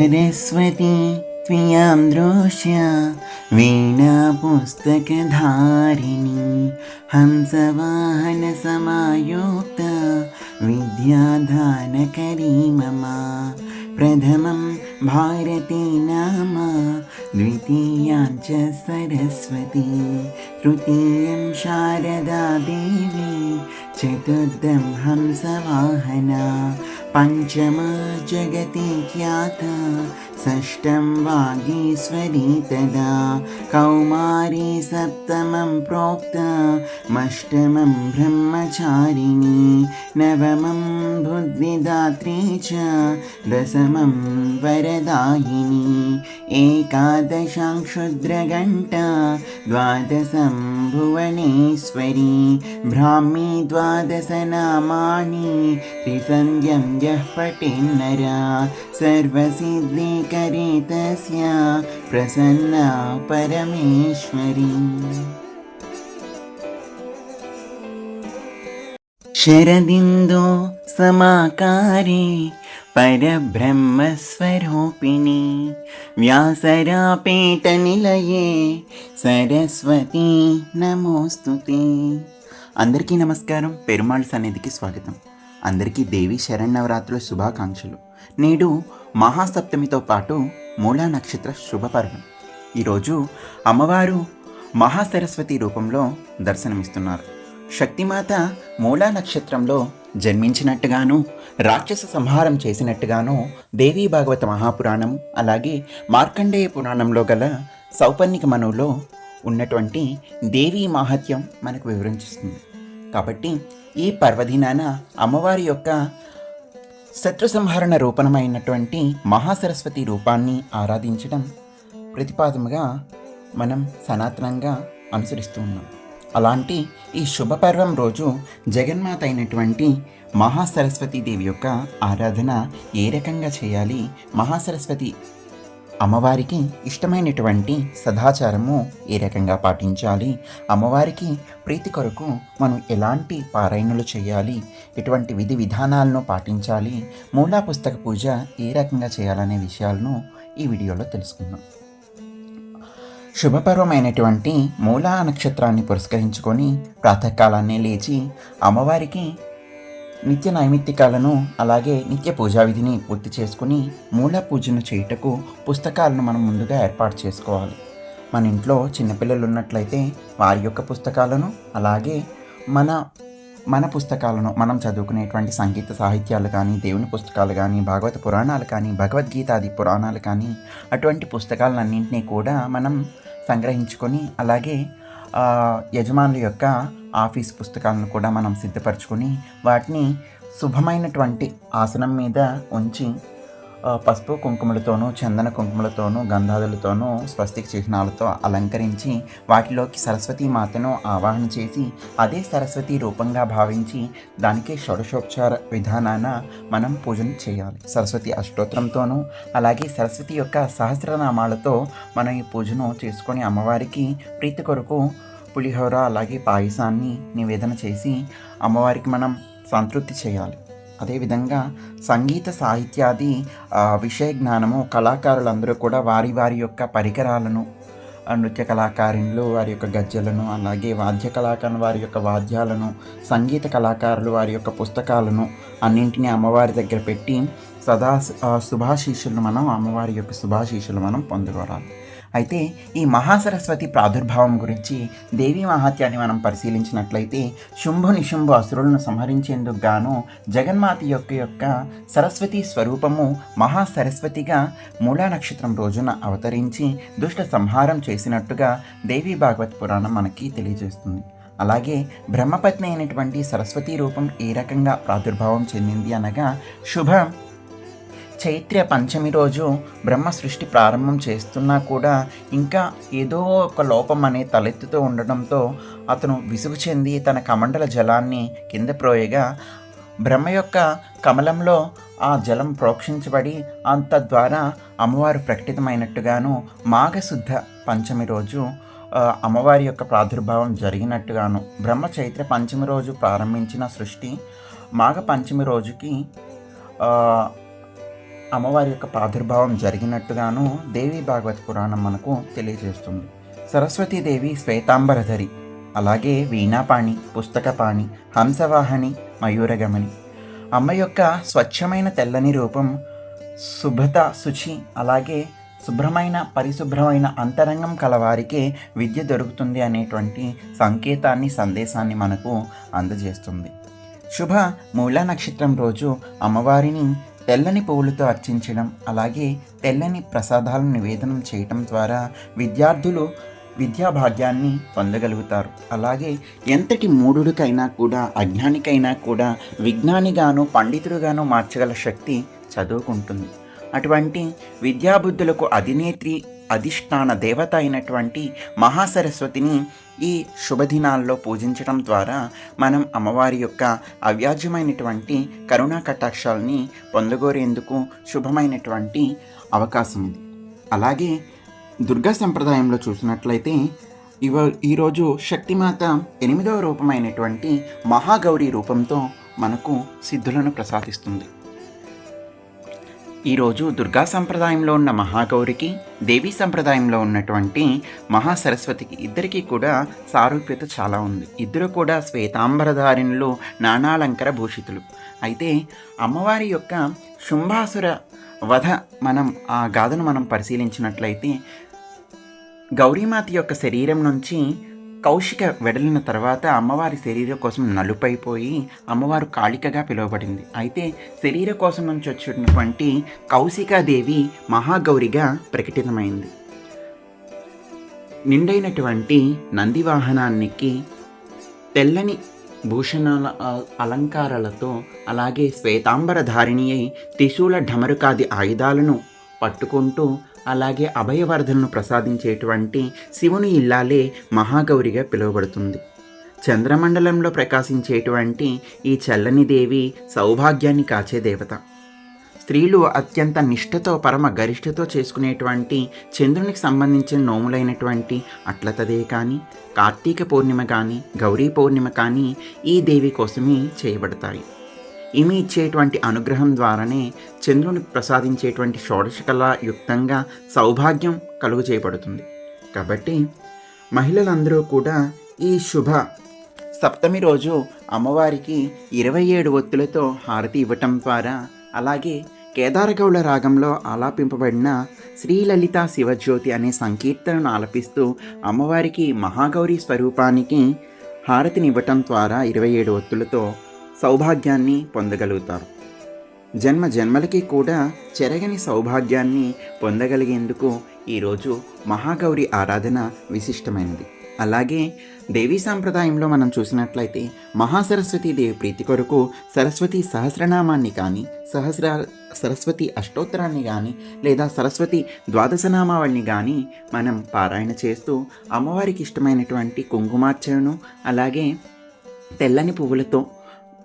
सरस्वती त्वयां दृश्य वीणापुस्तकधारिणी हंसवाहनसमायुक्त विद्याधानकरी मम प्रथमं भारती नाम द्वितीयां च सरस्वती तृतीयं शारदा देवी चतुर्थं हंसवाहना पञ्चमा जगति ख्याता। षष्ठं वागीश्वरी तदा। कौमारी सप्तमं प्रोक्तमष्टमं ब्रह्मचारिणी। नवमं बुद्धिदात्री च। दशमं वरदायिनी। एकादशां क्षुद्रघण्टा द्वादशं भुवनेश्वरी। ब्राह्मी द्वादशनामानि त्रिसन्ध्यं यः पटेन्नरा सर्वसिद्धिकरे तस्या प्रसन्ना परमेश्वरी। शरदिन्दो समाकारे परब्रह्मस्वरूपिणी व्यासरापेटनिलये सरस्वती नमोऽस्तु ते। అందరికీ నమస్కారం. పెరుమాళ్ సన్నిధికి స్వాగతం. అందరికీ దేవి శరణవరాత్రుల శుభాకాంక్షలు. నేడు మహాసప్తమితో పాటు మూలా నక్షత్ర శుభపర్వం. ఈరోజు అమ్మవారు మహాసరస్వతి రూపంలో దర్శనమిస్తున్నారు. శక్తిమాత మూలా నక్షత్రంలో జన్మించినట్టుగాను రాక్షస సంహారం చేసినట్టుగాను దేవీ భాగవత మహాపురాణం అలాగే మార్కండేయ పురాణంలో గల సౌపర్ణిక మనువులో ఉన్నటువంటి దేవీ మహత్యం మనకు వివరించిస్తుంది. కాబట్టి ఈ పర్వదినాన అమ్మవారి యొక్క శత్రు సంహరణ రూపణమైనటువంటి మహాసరస్వతి రూపాన్ని ఆరాధించడం ప్రతిపాదముగా మనం సనాతనంగా అనుసరిస్తూ ఉన్నాం. అలాంటి ఈ శుభపర్వం రోజు జగన్మాత అయినటువంటి మహాసరస్వతి దేవి యొక్క ఆరాధన ఏ రకంగా చేయాలి? మహాసరస్వతి అమ్మవారికి ఇష్టమైనటువంటి సదాచారము ఏ రకంగా పాటించాలి? అమ్మవారికి ప్రీతి కొరకు మనం ఎలాంటి పారాయణలు చేయాలి? ఎటువంటి విధి విధానాలను పాటించాలి? మూలా పుస్తక పూజ ఏ రకంగా చేయాలనే విషయాలను ఈ వీడియోలో తెలుసుకుందాం. శుభపర్వమైనటువంటి మూలా నక్షత్రాన్ని పురస్కరించుకొని ప్రాతకాలాన్నే లేచి అమ్మవారికి నిత్య నైమిత్తికాలను అలాగే నిత్య పూజా విధిని పూర్తి చేసుకుని మూల పూజను చేయుటకు పుస్తకాలను మనం ముందుగా ఏర్పాటు చేసుకోవాలి. మన ఇంట్లో చిన్నపిల్లలు ఉన్నట్లయితే వారి యొక్క పుస్తకాలను అలాగే మన మన పుస్తకాలను మనం చదువుకునేటువంటి సంగీత సాహిత్యాలు కానీ దేవుని పుస్తకాలు కానీ భాగవత పురాణాలు కానీ భగవద్గీత ఆది పురాణాలు కానీ అటువంటి పుస్తకాలన్నింటినీ కూడా మనం సంగ్రహించుకొని అలాగే యజమానుల యొక్క ఆఫీస్ పుస్తకాలను కూడా మనం సిద్ధపరచుకొని వాటిని శుభమైనటువంటి ఆసనం మీద ఉంచి పసుపు కుంకుమలతోనూ చందన కుంకుమలతోనూ గంధాదులతోనూ స్వస్తిక చిహ్నాలతో అలంకరించి వాటిలోకి సరస్వతీ మాతను ఆవాహన చేసి అదే సరస్వతి రూపంగా భావించి దానికి షోడశోపచార విధానాన మనం పూజను చేయాలి. సరస్వతి అష్టోత్రంతోనూ అలాగే సరస్వతి యొక్క సహస్రనామాలతో మనం ఈ పూజను చేసుకొని అమ్మవారికి ప్రీతి కొరకు పులిహోర అలాగే పాయసాన్ని నివేదన చేసి అమ్మవారికి మనం సంతృప్తి చేయాలి. అదేవిధంగా సంగీత సాహిత్యాది విషయ జ్ఞానము కళాకారులందరూ కూడా వారి వారి యొక్క పరికరాలను నృత్య కళాకారులు వారి యొక్క గజ్జలను అలాగే వాద్య కళాకారులు వారి యొక్క వాద్యాలను సంగీత కళాకారులు వారి యొక్క పుస్తకాలను అన్నింటినీ అమ్మవారి దగ్గర పెట్టి సదా ఆ, శుభాశీషులు మనం అమ్మవారి యొక్క శుభాశీషులు మనం పొందుకోవాలి. అయితే ఈ మహాసరస్వతి ప్రాదుర్భావం గురించి దేవీ మహాత్యాన్ని మనం పరిశీలించినట్లయితే శుంభు నిశుంభు అసురులను సంహరించేందుకు గాను జగన్మాత యొక్క యొక్క సరస్వతి స్వరూపము మహాసరస్వతిగా మూలా నక్షత్రం రోజున అవతరించి దుష్ట సంహారం చేసినట్టుగా దేవీ భాగవత్ పురాణం మనకి తెలియజేస్తుంది. అలాగే బ్రహ్మపత్ని అయినటువంటి సరస్వతి రూపం ఏ రకంగా ప్రాదుర్భావం చెందింది అనగా శుభ చైత్ర పంచమి రోజు బ్రహ్మ సృష్టి ప్రారంభం చేస్తున్నా కూడా ఇంకా ఏదో ఒక లోపం అనే తలెత్తుతూ ఉండడంతో అతను విసుగు చెంది తన కమండల జలాన్ని కింద ప్రోయగా బ్రహ్మ యొక్క కమలంలో ఆ జలం ప్రోక్షించబడి అంత ద్వారా అమ్మవారు ప్రకటితమైనట్టుగాను మాఘశుద్ధ పంచమి రోజు అమ్మవారి యొక్క ప్రాదుర్భావం జరిగినట్టుగాను బ్రహ్మ చైత్ర పంచమి రోజు ప్రారంభించిన సృష్టి మాఘ పంచమి రోజుకి అమ్మవారి యొక్క ప్రాదుర్భావం జరిగినట్టుగాను దేవి భాగవత పురాణం మనకు తెలియజేస్తుంది. సరస్వతీదేవి శ్వేతాంబరధరి అలాగే వీణాపాణి పుస్తకపాణి హంసవాహని మయూరగమని. అమ్మ యొక్క స్వచ్ఛమైన తెల్లని రూపం శుభ్రత శుచి అలాగే శుభ్రమైన పరిశుభ్రమైన అంతరంగం కలవారికే విద్య దొరుకుతుంది అనేటువంటి సంకేతాన్ని సందేశాన్ని మనకు అందజేస్తుంది. శుభ మూలా నక్షత్రం రోజు అమ్మవారిని తెల్లని పువ్వులతో అర్చించడం అలాగే తెల్లని ప్రసాదాలను నివేదనం చేయటం ద్వారా విద్యార్థులు విద్యా భాగ్యాన్ని పొందగలుగుతారు. అలాగే ఎంతటి మూఢుడికైనా కూడా అజ్ఞానికైనా కూడా విజ్ఞానిగాను పండితుడుగాను మార్చగల శక్తి చదువుకుంటుంది. అటువంటి విద్యాబుద్ధులకు అధినేత్రి అధిష్టాన దేవత అయినటువంటి మహాసరస్వతిని ఈ శుభదినాల్లో పూజించడం ద్వారా మనం అమ్మవారి యొక్క అవ్యాజ్యమైనటువంటి కరుణా కటాక్షాలని పొందగోరేందుకు శుభమైనటువంటి అవకాశం ఉంది. అలాగే దుర్గా సంప్రదాయంలో చూసినట్లయితే ఇవ ఈరోజు శక్తిమాత ఎనిమిదవ రూపమైనటువంటి మహాగౌరి రూపంతో మనకు సిద్ధులను ప్రసాదిస్తుంది. ఈరోజు దుర్గా సంప్రదాయంలో ఉన్న మహాగౌరికి దేవీ సంప్రదాయంలో ఉన్నటువంటి మహాసరస్వతికి ఇద్దరికీ కూడా సారూప్యత చాలా ఉంది. ఇద్దరు కూడా శ్వేతాంబరధారిణులు నానాలంకర భూషితులు. అయితే అమ్మవారి యొక్క శుంభాసుర వధ మనం ఆ గాథను మనం పరిశీలించినట్లయితే గౌరీమాత యొక్క శరీరం నుంచి కౌశిక వెడలిన తర్వాత అమ్మవారి శరీరం కోసం నలుపైపోయి అమ్మవారు కాళికగా పిలువబడింది. అయితే శరీర కోసం నుంచి వచ్చినటువంటి కౌశికాదేవి మహాగౌరిగా ప్రకటితమైంది. నిండైనటువంటి నంది వాహనానికి తెల్లని భూషణాల అలంకారాలతో అలాగే శ్వేతాంబరధారిణి అయి త్రిశూల ఢమరుకాది ఆయుధాలను పట్టుకుంటూ అలాగే అభయవర్ధనను ప్రసాదించేటువంటి శివుని ఇల్లాలే మహాగౌరిగా పిలువబడుతుంది. చంద్రమండలంలో ప్రకాశించేటువంటి ఈ చల్లని దేవి సౌభాగ్యాన్ని కాచే దేవత. స్త్రీలు అత్యంత నిష్ఠతో పరమ గరిష్ఠతో చేసుకునేటువంటి చంద్రునికి సంబంధించిన నోములైనటువంటి అట్లతదే కానీ కార్తీక పౌర్ణిమ కానీ గౌరీ పౌర్ణిమ కానీ ఈ దేవి కోసమే చేయబడతాయి. ఈమె ఇచ్చేటువంటి అనుగ్రహం ద్వారానే చంద్రుని ప్రసాదించేటువంటి షోడశకళ యుక్తంగా సౌభాగ్యం కలుగు చేయబడుతుంది కాబట్టి మహిళలందరూ కూడా ఈ శుభ సప్తమి రోజు అమ్మవారికి ఇరవై ఏడు ఒత్తులతో హారతి ఇవ్వటం ద్వారా అలాగే కేదారగౌళ రాగంలో ఆలాపింపబడిన శ్రీలలిత శివజ్యోతి అనే సంకీర్తనను ఆలపిస్తూ అమ్మవారికి మహాగౌరి స్వరూపానికి హారతినివ్వటం ద్వారా ఇరవై ఏడు ఒత్తులతో సౌభాగ్యాన్ని పొందగలుగుతారు. జన్మ జన్మలకి కూడా చెరగని సౌభాగ్యాన్ని పొందగలిగేందుకు ఈరోజు మహాగౌరి ఆరాధన విశిష్టమైనది. అలాగే దేవీ సాంప్రదాయంలో మనం చూసినట్లయితే మహాసరస్వతి దేవి ప్రీతి కొరకు సరస్వతి సహస్రనామాన్ని కానీ సహస్ర సరస్వతి అష్టోత్తరాన్ని కానీ లేదా సరస్వతి ద్వాదశనామావళిని కానీ మనం పారాయణ చేస్తూ అమ్మవారికి ఇష్టమైనటువంటి కుంకుమార్చనను అలాగే తెల్లని పువ్వులతో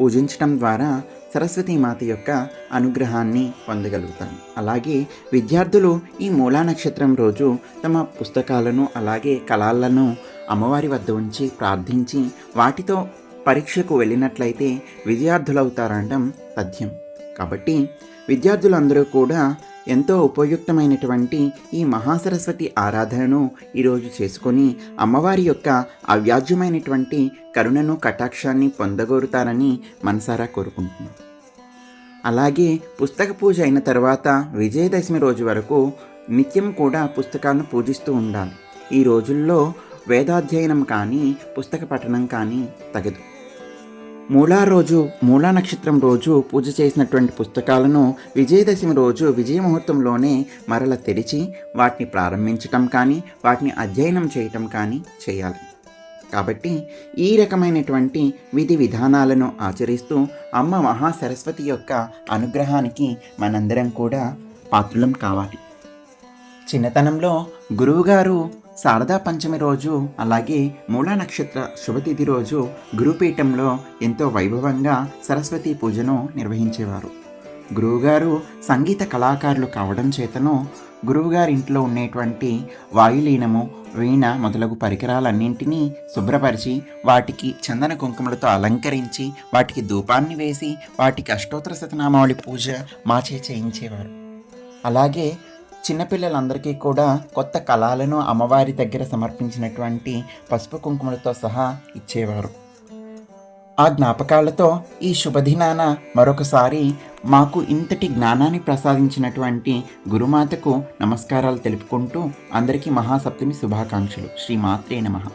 పూజించడం ద్వారా సరస్వతీ మాత యొక్క అనుగ్రహాన్ని పొందగలుగుతాం అలాగే విద్యార్థులు ఈ మూలా నక్షత్రం రోజు తమ పుస్తకాలను అలాగే కళాలను అమ్మవారి వద్ద ఉంచి ప్రార్థించి వాటితో పరీక్షకు వెళ్ళినట్లయితే విద్యార్థులవుతారనడం తథ్యం. కాబట్టి విద్యార్థులందరూ కూడా ఎంతో ఉపయుక్తమైనటువంటి ఈ మహాసరస్వతి ఆరాధనను ఈరోజు చేసుకొని అమ్మవారి యొక్క అవ్యాజ్యమైనటువంటి కరుణను కటాక్షాన్ని పొందగోరుతారని మనసారా కోరుకుంటున్నాను అలాగే పుస్తక పూజ అయిన తర్వాత విజయదశమి రోజు వరకు నిత్యం కూడా పుస్తకాలను పూజిస్తూ ఉండాలి. ఈ రోజుల్లో వేదాధ్యయనం కానీ పుస్తక పఠనం కానీ తగదు. మూలా రోజు మూలా నక్షత్రం రోజు పూజ చేసినటువంటి పుస్తకాలను విజయదశమి రోజు విజయముహూర్తంలోనే మరల తెరిచి వాటిని ప్రారంభించటం కానీ వాటిని అధ్యయనం చేయటం కానీ చేయాలి. కాబట్టి ఈ రకమైనటువంటి విధి విధానాలను ఆచరిస్తూ అమ్మ మహాసరస్వతి యొక్క అనుగ్రహానికి మనందరం కూడా పాత్రులం కావాలి. చిన్నతనంలో గురువుగారు శారదా పంచమి రోజు అలాగే మూలా నక్షత్ర శుభతిథి రోజు గురుపీఠంలో ఎంతో వైభవంగా సరస్వతి పూజను నిర్వహించేవారు. గురువుగారు సంగీత కళాకారులు కావడం చేతను గురువుగారి ఇంట్లో ఉండేటువంటి వాయులీనము వీణ మొదలగు పరికరాలన్నింటినీ శుభ్రపరిచి వాటికి చందన కుంకుమలతో అలంకరించి వాటికి ధూపాన్ని వేసి వాటికి అష్టోత్తర శతనామావళి పూజ మాచే చేయించేవారు. అలాగే చిన్నపిల్లలందరికీ కూడా కొత్త కళాలను అమ్మవారి దగ్గర సమర్పించినటువంటి పసుపు కుంకుమలతో సహా ఇచ్చేవారు. ఆ జ్ఞాపకాలతో ఈ శుభదినాన మరొకసారి మాకు ఇంతటి జ్ఞానాన్ని ప్రసాదించినటువంటి గురుమాతకు నమస్కారాలు తెలుపుకుంటూ అందరికీ మహాసప్తమి శుభాకాంక్షలు. శ్రీ మాత్రే నమః.